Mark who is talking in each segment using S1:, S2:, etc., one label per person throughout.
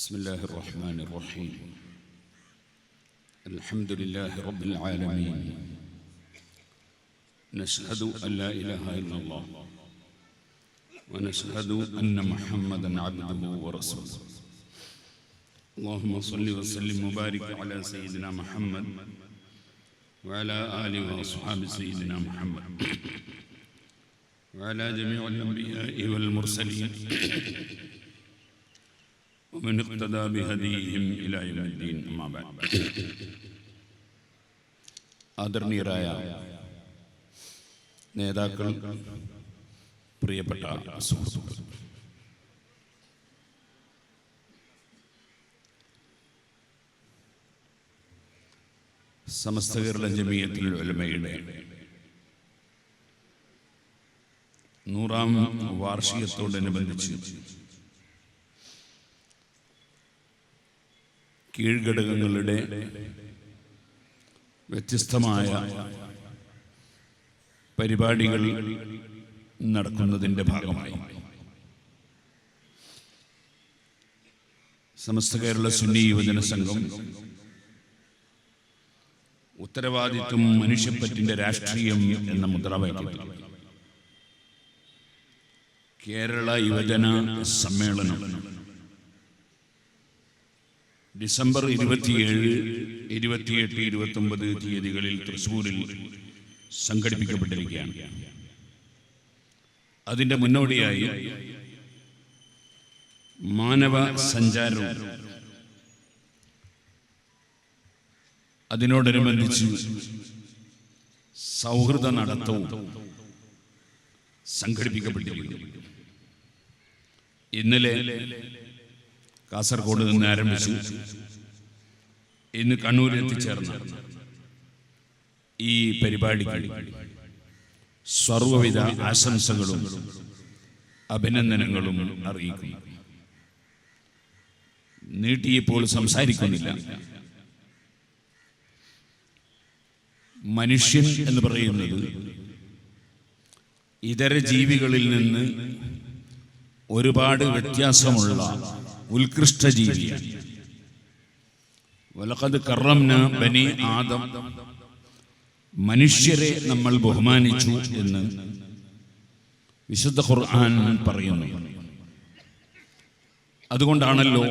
S1: بسم الله الرحمن الرحيم. الحمد لله رب العالمين. نشهد أن لا إله إلا الله. ونشهد أن محمدا عبده ورسوله. اللهم صل وسلم وبارك على سيدنا محمد وعلى آله وأصحاب سيدنا محمد. وعلى جميع الأنبياء والمرسلين. ومن اقتدى بهديهم إلى يوم الدين أما بعد ആദരണീയരായ നേതാക്കൾ പ്രിയപ്പെട്ട സുഹൃത്തുക്കൾ സമസ്ത കേരള ജമീയത്തിൽ ഉലമയുടെ നൂറാം വാർഷികത്തോടനുബന്ധിച്ച് കീഴ്ഘടകങ്ങളുടെ വ്യത്യസ്തമായ പരിപാടികൾ നടക്കുന്നതിന്റെ ഭാഗമായി. സമസ്ത കേരള സുന്നി യുവജന സംഘം ഉത്തരവാദിത്വം മനുഷ്യപ്പറ്റിന്റെ രാഷ്ട്രീയം എന്ന മുദ്രാവാക്യത്തിൽ കേരള യുവജന സമ്മേളനം ഡിസംബർ ഇരുപത്തിയേഴ് ഇരുപത്തിയെട്ട് ഇരുപത്തൊമ്പത് തീയതികളിൽ തൃശ്ശൂരിൽ സംഘടിപ്പിക്കപ്പെട്ടിരിക്കുകയാണ്. അതിന്റെ മുന്നോടിയായി മാനവ സഞ്ചാരവും അതിനോടനുബന്ധിച്ച് സൗഹൃദ നടത്തവും സംഘടിപ്പിക്കപ്പെട്ടിരിക്കുന്നു. ഇന്നലെ കാസർഗോഡ് നിന്ന് ആരംഭിച്ചു. ഇന്ന് കണ്ണൂരിൽ എത്തിച്ചേർന്ന ഈ പരിപാടിക്ക് സർവവിധ ആശംസകളും അഭിനന്ദനങ്ങളും അറിയിക്കുന്നു. നീട്ടിയപ്പോൾ സംസാരിക്കുന്നില്ല. മനുഷ്യൻ എന്ന് പറയുന്നത് ഇതര ജീവികളിൽ നിന്ന് ഒരുപാട് വ്യത്യാസമുള്ള ഉത്കൃഷ്ട ജീവിയാണ് കറംന ബനി ആദം. മനുഷ്യരെ നമ്മൾ ബഹുമാനിച്ചു എന്ന് വിശുദ്ധ ഖുർആൻ പറയുന്നു. അതുകൊണ്ടാണല്ലോ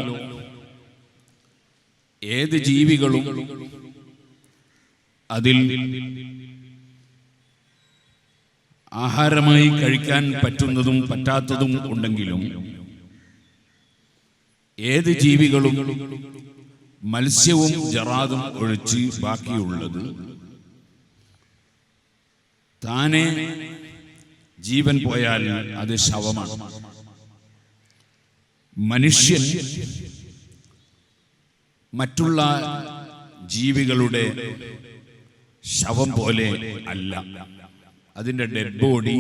S1: ഏത് ജീവികളും അതിൽ ആഹാരമായി കഴിക്കാൻ പറ്റുന്നതും പറ്റാത്തതും ഉണ്ടെങ്കിലും ഏത് ജീവികളും മത്സ്യവും ജറാദും ഒഴിച്ച് ബാക്കിയുള്ളത് താനെ ജീവൻ പോയാൽ അത് ശവമാണ്. മനുഷ്യൻ മറ്റുള്ള ജീവികളുടെ ശവം പോലെ അല്ല. അതിന്റെ ഡെഡ് ബോഡി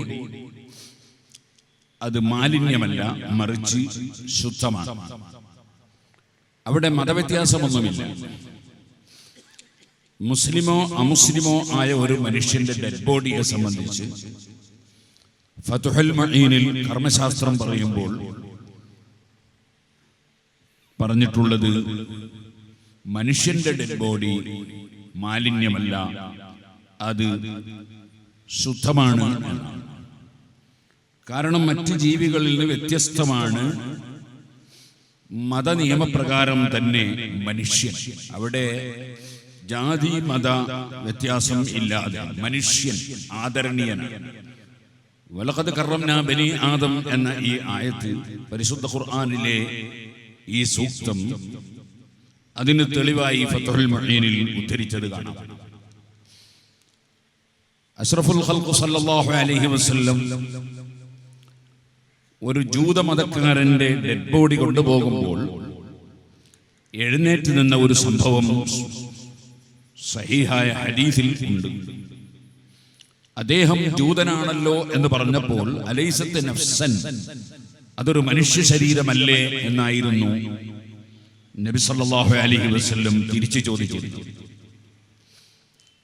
S1: അത് മാലിന്യമല്ല മറിച്ച് ശുദ്ധമാണ്. അവിടെ മതവ്യത്യാസമൊന്നുമില്ല. മുസ്ലിമോ അമുസ്ലിമോ ആയ ഒരു മനുഷ്യന്റെ ഡെഡ് ബോഡിയെ സംബന്ധിച്ച് ഫതുഹൽ മഈനിൽ കർമ്മശാസ്ത്രം പറയുമ്പോൾ പറഞ്ഞിട്ടുള്ളത് മനുഷ്യന്റെ ഡെഡ് ബോഡി മാലിന്യമല്ല അത് ശുദ്ധമാണ് കാരണം മറ്റ് ജീവികളിൽ നിന്ന് വ്യത്യസ്തമാണ് മതനിയമപ്രകാരം തന്നെ മനുഷ്യൻ. അവിടെ ജാതി മത വ്യത്യാസം ഇല്ലാതെ മനുഷ്യൻ ആദരണീയനാണ്. വലഹത് കറംന ബനി ആദം എന്ന ഈ ആയത്ത് പരിശുദ്ധ ഖുർആാനിലെ ഈ സൂക്തം അതിന് തെളിവായി ഫത്തുൽ മഹീനിൽ ഉദ്ധരിച്ചത് കാണാം. അഷ്റഫുൽ ഖൽഖു സല്ലല്ലാഹു അലൈഹി വസല്ലം ഒരു ജൂതമതക്കാരന്റെ ഡെഡ് ബോഡി കൊണ്ടുപോകുമ്പോൾ എഴുന്നേറ്റ് നിന്ന ഒരു സംഭവം സഹിഹായ ഹദീസിൽ ഉണ്ട്. അദ്ദേഹം ജൂതനാണല്ലോ എന്ന് പറഞ്ഞപ്പോൾ അലൈസത്ത് നഫ്സൻ അതൊരു മനുഷ്യ ശരീരമല്ലേ എന്നായിരുന്നു നബി സല്ലല്ലാഹു അലൈഹി വസല്ലം തിരിച്ചു ചോദിച്ചത്.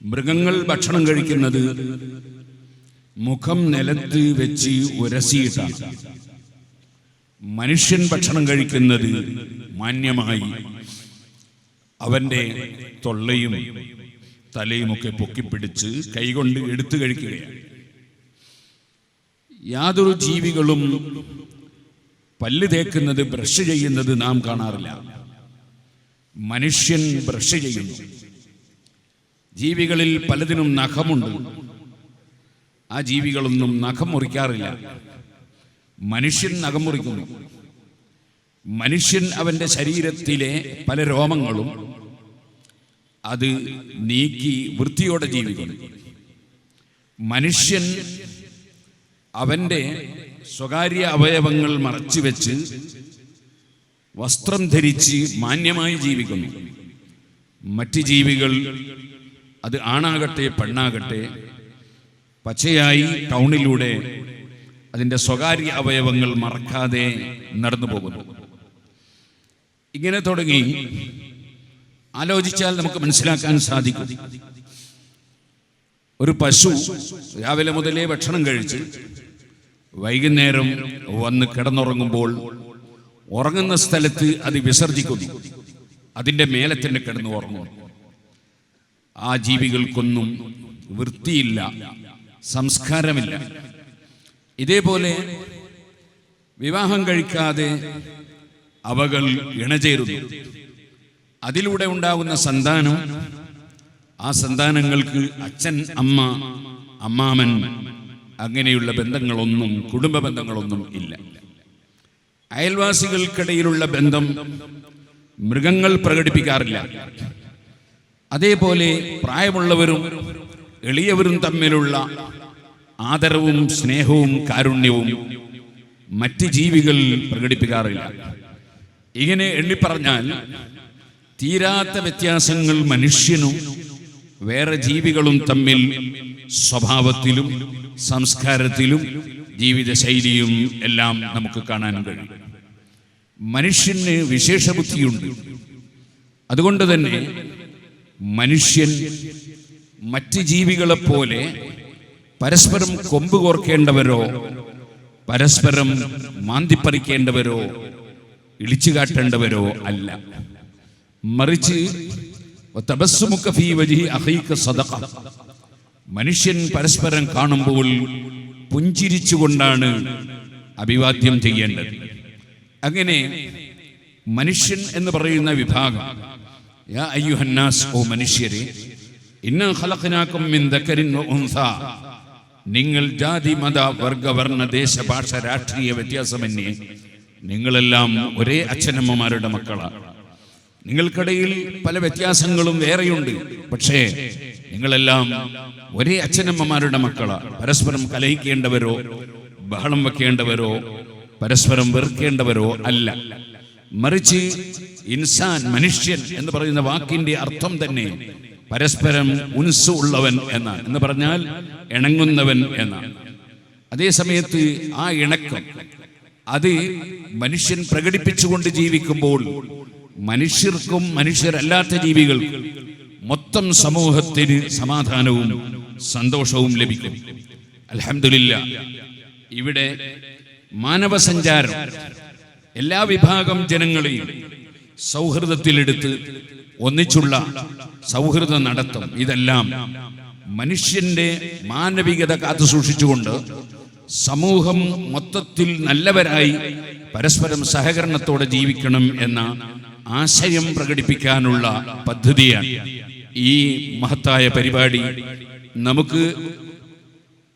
S1: മൃഗങ്ങൾ ഭക്ഷണം കഴിക്കുന്നത് മുഖം നിലത്ത് വെച്ച് ഉരസിയിട്ടാണ്. മനുഷ്യൻ ഭക്ഷണം കഴിക്കുന്നത് മാന്യമായി. അവന്റെ തൊള്ളയും തലയുമൊക്കെ പൊക്കിപ്പിടിച്ച് കൈകൊണ്ട് എടുത്തു കഴിക്കുകയാണ്. യാതൊരു ജീവികളും പല്ല് തേക്കുന്നത് ബ്രഷ് ചെയ്യുന്നത് നാം കാണാറില്ല. മനുഷ്യൻ ബ്രഷ് ചെയ്യുന്നു. ജീവികളിൽ പലതിനും നഖമുണ്ട്. ആ ജീവികളൊന്നും നഖം മുറിക്കാറില്ല. മനുഷ്യൻ നഖം മുറിക്കുന്നു മനുഷ്യൻ അവന്റെ ശരീരത്തിലെ പല രോമങ്ങളും അത് നീക്കി വൃത്തിയോടെ ജീവിക്കുന്നു. മനുഷ്യൻ അവന്റെ സ്വകാര്യ അവയവങ്ങൾ മറച്ചു വെച്ച് വസ്ത്രം ധരിച്ച് മാന്യമായി ജീവിക്കുന്നു. മറ്റ് ജീവികൾ അത് ആണാകട്ടെ പെണ്ണാകട്ടെ പച്ചയായി ടൗണിലൂടെ അതിന്റെ സ്വകാര്യ അവയവങ്ങൾ മറക്കാതെ നടന്നു പോകുന്നു. ഇങ്ങനെ തുടങ്ങി ആലോചിച്ചാൽ നമുക്ക് മനസ്സിലാക്കാൻ സാധിക്കും. ഒരു പശു രാവിലെ മുതലേ ഭക്ഷണം കഴിച്ച് വൈകുന്നേരം വന്ന് കിടന്നുറങ്ങുമ്പോൾ ഉറങ്ങുന്ന സ്ഥലത്ത് അത് വിസർജിക്കുന്നു. അതിന്റെ മേലെ തന്നെ കിടന്നു ഉറങ്ങും ആ ജീവികൾക്കൊന്നും വൃത്തിയില്ല സംസ്കാരമില്ല. ഇതേപോലെ വിവാഹം കഴിക്കാതെ അവകൾ ഇണചേരുന്നു. അതിലൂടെ ഉണ്ടാകുന്ന സന്താനം ആ സന്താനങ്ങൾക്ക് അച്ഛൻ അമ്മ അമ്മാമൻ അങ്ങനെയുള്ള ബന്ധങ്ങളൊന്നും കുടുംബ ബന്ധങ്ങളൊന്നും ഇല്ല. അയൽവാസികൾക്കിടയിലുള്ള ബന്ധം മൃഗങ്ങൾ പ്രകടിപ്പിക്കാറില്ല. അതേപോലെ പ്രായമുള്ളവരും എളിയവരും തമ്മിലുള്ള ആദരവും സ്നേഹവും കാരുണ്യവും മറ്റ് ജീവികൾ പ്രകടിപ്പിക്കാറില്ല. ഇങ്ങനെ എണ്ണിപ്പറഞ്ഞാൽ തീരാത്ത വ്യത്യാസങ്ങൾ മനുഷ്യനും വേറെ ജീവികളും തമ്മിൽ സ്വഭാവത്തിലും സംസ്കാരത്തിലും ജീവിതശൈലിയും എല്ലാം നമുക്ക് കാണാൻ കഴിയും. മനുഷ്യന് വിശേഷ ബുദ്ധിയുണ്ട് അതുകൊണ്ട് തന്നെ മനുഷ്യൻ മറ്റ് ജീവികളെപ്പോലെ പരസ്പരം കൊമ്പ് കോർക്കേണ്ടവരോ പരസ്പരം മാന്തിപ്പറിക്കേണ്ടവരോ ഇളിച്ചു കാട്ടേണ്ടവരോ അല്ല. മറിച്ച്. മനുഷ്യൻ പരസ്പരം കാണുമ്പോൾ പുഞ്ചിരിച്ചുകൊണ്ടാണ് അഭിവാദ്യം ചെയ്യേണ്ടത്. അങ്ങനെ മനുഷ്യൻ എന്ന് പറയുന്ന വിഭാഗം യാ അയ്യുഹന്നാസ് ഓ മനുഷ്യരെ ഇന്ന ഖലഖനാകും മിൻ ദക്കരിൻ നിങ്ങൾ ജാതി മത വർഗ വർണ ദേശ ഭാഷ രാഷ്ട്രീയ വ്യത്യാസമന്യേ നിങ്ങളെല്ലാം ഒരേ അച്ഛനമ്മമാരുടെ മക്കളാണ് നിങ്ങൾക്കിടയിൽ പല വ്യത്യാസങ്ങളും വേറെയുണ്ട്. പക്ഷേ നിങ്ങളെല്ലാം ഒരേ അച്ഛനമ്മമാരുടെ മക്കളാണ് പരസ്പരം കലഹിക്കേണ്ടവരോ ബഹളം വെക്കേണ്ടവരോ പരസ്പരം വെറുക്കേണ്ടവരോ അല്ല. മറിച്ച് ഇൻസാൻ മനുഷ്യൻ എന്ന് പറയുന്ന വാക്കിന്റെ അർത്ഥം തന്നെ പരസ്പരം ഉൻസ് ഉള്ളവൻ എന്നാണ് എന്ന് പറഞ്ഞാൽ ഇണങ്ങുന്നവൻ എന്നാണ് അതേ സമയത്ത് ആ ഇണക്കം അത് മനുഷ്യൻ പ്രകടിപ്പിച്ചുകൊണ്ട് ജീവിക്കുമ്പോൾ മനുഷ്യർക്കും മനുഷ്യരല്ലാത്ത ജീവികൾക്കും മൊത്തം സമൂഹത്തിന് സമാധാനവും സന്തോഷവും ലഭിക്കും. അലഹമില്ല ഇവിടെ മാനവ സഞ്ചാരം എല്ലാ വിഭാഗം ജനങ്ങളെയും സൗഹൃദത്തിലെടുത്ത് ഒന്നിച്ചുള്ള സൗഹൃദ നടത്തം. ഇതെല്ലാം മനുഷ്യന്റെ മാനവികത കാത്തു സൂക്ഷിച്ചുകൊണ്ട് സമൂഹം മൊത്തത്തിൽ നല്ലവരായി പരസ്പരം സഹകരണത്തോടെ ജീവിക്കണം എന്ന ആശയം പ്രകടിപ്പിക്കാനുള്ള പദ്ധതിയാണ് ഈ മഹത്തായ പരിപാടി. നമുക്ക്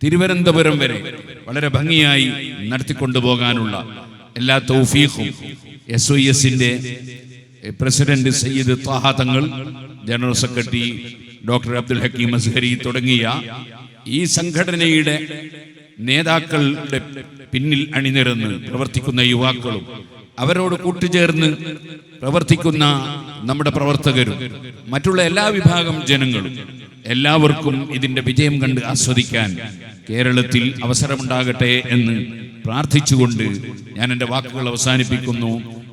S1: തിരുവനന്തപുരം വരെ വളരെ ഭംഗിയായി നടത്തിക്കൊണ്ടുപോകാനുള്ള എല്ലാ തൗഫീഖും എസ് ഒ എസിന്റെ president Sayyid Thaha Thangal general secretary doctor Abdul Hakeem Azhari തുടങ്ങിയ ഈ സംഘടനയുടെ നേതാക്കളുടെ പിന്നിൽ അണിനിരന്ന് പ്രവർത്തിക്കുന്ന യുവാക്കളും അവരോട് കൂട്ടുചേർന്ന് പ്രവർത്തിക്കുന്ന നമ്മുടെ പ്രവർത്തകരും മറ്റുള്ള എല്ലാ വിഭാഗം ജനങ്ങളും എല്ലാവർക്കും ഇതിന്റെ വിജയം കണ്ട് ആസ്വദിക്കാൻ കേരളത്തിൽ അവസരമുണ്ടാകട്ടെ എന്ന് പ്രാർത്ഥിച്ചുകൊണ്ട് ഞാൻ എന്റെ വാക്കുകൾ അവസാനിപ്പിക്കുന്നു.